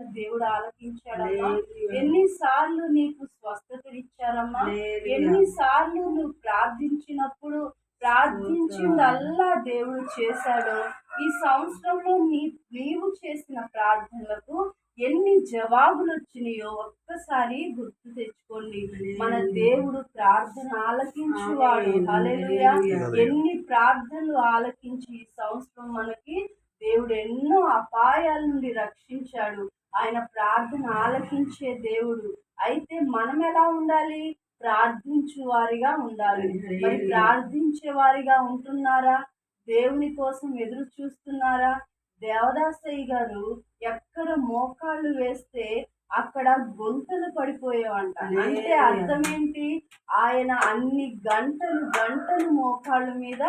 దేవుడు ఆలకించాడమ్మా. ఎన్నిసార్లు నీకు స్వస్థతనిచ్చారమ్మా. ఎన్నిసార్లు నువ్వు ప్రార్థించినప్పుడు ప్రార్థించిందల్లా దేవుడు చేశాడు. ఈ సంవత్సరంలో నీ నీవు చేసిన ప్రార్థనలకు ఎన్ని జవాబులు వచ్చినాయో ఒక్కసారి గుర్తు తెచ్చుకోండి. మన దేవుడు ప్రార్థన ఆలకించువాడు. హల్లెలూయా. ఎన్ని ప్రార్థనలు ఆలకించి ఈ సంవత్సరం మనకి దేవుడు ఎన్నో అపాయాల నుండి రక్షించాడు. ఆయన ప్రార్థన ఆలకించే దేవుడు. అయితే మనం ఎలా ఉండాలి? ప్రార్థించు వారిగా ఉండాలి. మరి ప్రార్థించే వారిగా ఉంటున్నారా? దేవుని కోసం ఎదురు చూస్తున్నారా? దేవదాసయ్య గారు ఎక్కడ మోకాళ్ళు వేస్తే అక్కడ గొంతులు పడిపోయేవంట. అంటే అర్థం ఏంటి ఆయన అన్ని గంటలు గంటలు మోకాళ్ళ మీద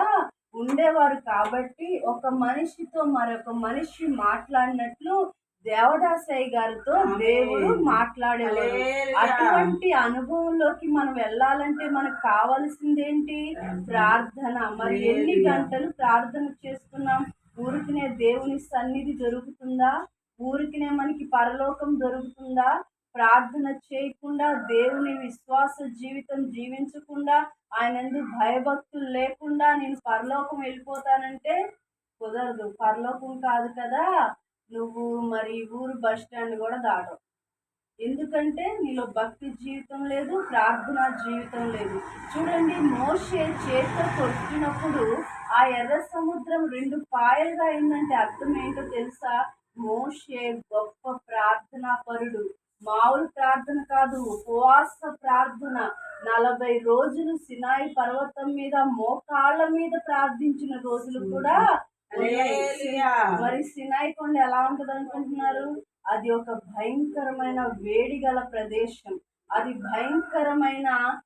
ఉండేవారు కాబట్టి ఒక మనిషితో మరొక మనిషి మాట్లాడినట్లు దేవదాసయ్య గారితో దేవుడు మాట్లాడేవారు. అటువంటి అనుభవంలోకి మనం వెళ్ళాలంటే మనకు కావాల్సిందేంటి? ప్రార్థన. మరి ఎన్ని గంటలు ప్రార్థన చేస్తున్నాం? ఊరికినే దేవుని సన్నిధి దొరుకుతుందా ఊరికినే మనకి పరలోకం దొరుకుతుందా? ప్రార్థన చేయకుండా దేవుని విశ్వాస జీవితం జీవించకుండా ఆయన భయభక్తులు లేకుండా నేను పరలోకం వెళ్ళిపోతానంటే కుదరదు. పరలోకం కాదు కదా. నువ్వు మరి ఊరు బస్ స్టాండ్ కూడా దాటవు. ఎందుకంటే నీలో భక్తి జీవితం లేదు ప్రార్థనా జీవితం లేదు. చూడండి మోషే చేత కొట్టినప్పుడు ఆ ఎర్ర సముద్రం రెండు పాయలుగా అయిందంటే అర్థం ఏంటో తెలుసా? మోషే గొప్ప ప్రార్థనా పరుడు. మామూలు ప్రార్థన కాదు ఉపవాస ప్రార్థన. నలభై రోజులు సినాయి పర్వతం మీద మోకాళ్ళ మీద ప్రార్థించిన రోజులు కూడా. మరి సినాయి కొండ ఎలా ఉంటది అనుకుంటున్నారు? అది ఒక భయంకరమైన వేడి గల ప్రదేశం. అది భయంకరమైన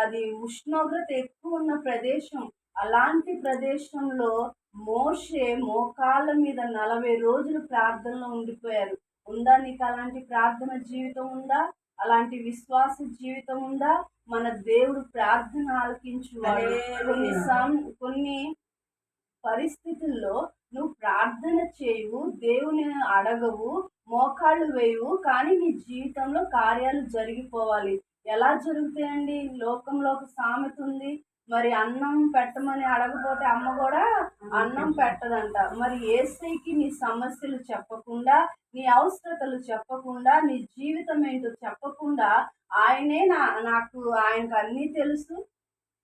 అది ఉష్ణోగ్రత ఎక్కువ ఉన్న ప్రదేశం. అలాంటి ప్రదేశంలో మోషే మోకాళ్ళ మీద నలభై రోజులు ప్రార్థనలో ఉండిపోయారు. ఉందా? నీకు అలాంటి ప్రార్థన జీవితం ఉందా? అలాంటి విశ్వాస జీవితం ఉందా? మన దేవుడు ప్రార్థన ఆలకించువాడు. కొన్ని కొన్ని పరిస్థితుల్లో నువ్వు ప్రార్థన చేయవు దేవుని అడగవు మోకాళ్ళు వేయవు కానీ నీ జీవితంలో కార్యాలు జరిగిపోవాలి. ఎలా జరుగుతాయండి? లోకంలో ఒక సామెత ఉంది. మరి అన్నం పెట్టమని అడగపోతే అమ్మ కూడా అన్నం పెట్టదంట. మరి ఏసైకి నీ సమస్యలు చెప్పకుండా నీ అవసరతలు చెప్పకుండా నీ జీవితం ఏంటో చెప్పకుండా ఆయనే నా నాకు ఆయనకు అన్నీ తెలుసు.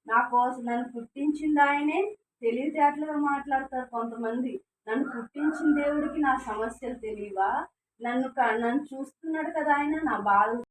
నా కోసం నన్ను పుట్టించింది ఆయనే. తెలివితేటలుగా మాట్లాడతారు కొంతమంది. నన్ను పుట్టించిన దేవుడికి నా సమస్యలు తెలియవా? నన్ను క- నన్ను చూస్తున్నాడు కదా ఆయన నా బాధ